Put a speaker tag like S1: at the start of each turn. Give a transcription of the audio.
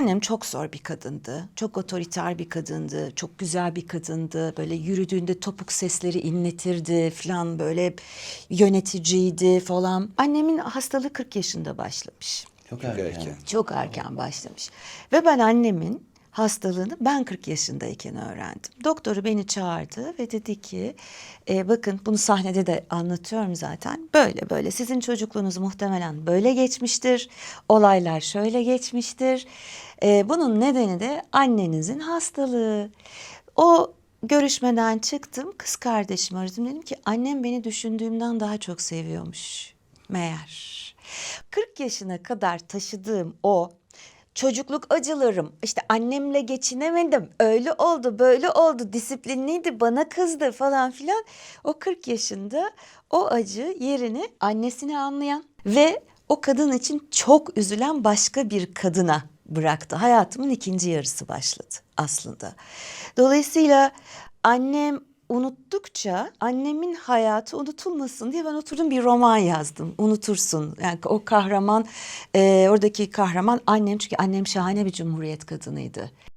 S1: Annem çok zor bir kadındı. Çok otoriter bir kadındı. Çok güzel bir kadındı. Böyle yürüdüğünde topuk sesleri inletirdi falan böyle yöneticiydi falan. Annemin hastalığı 40 yaşında başlamış.
S2: Çok
S3: erken.
S1: Çok erken başlamış. Ve ben annemin hastalığını ben 40 yaşındayken öğrendim. Doktoru beni çağırdı ve dedi ki "E, bakın bunu sahnede de anlatıyorum zaten. Böyle böyle sizin çocukluğunuz muhtemelen böyle geçmiştir. Olaylar şöyle geçmiştir. E, bunun nedeni de annenizin hastalığı. O görüşmeden çıktım. Kız kardeşimi aradım. Dedim ki annem beni düşündüğümden daha çok seviyormuş meğer. 40 yaşına kadar taşıdığım o çocukluk acılarım işte annemle geçinemedim öyle oldu böyle oldu disiplinliydi bana kızdı falan filan o 40 yaşında o acı yerini annesine anlayan ve o kadın için çok üzülen başka bir kadına bıraktı. Hayatımın ikinci yarısı başladı aslında. Dolayısıyla annem unuttukça annemin hayatı unutulmasın diye ben oturdum bir roman yazdım. Unutursun. Yani o kahraman, e, oradaki kahraman annem çünkü annem şahane bir cumhuriyet kadınıydı.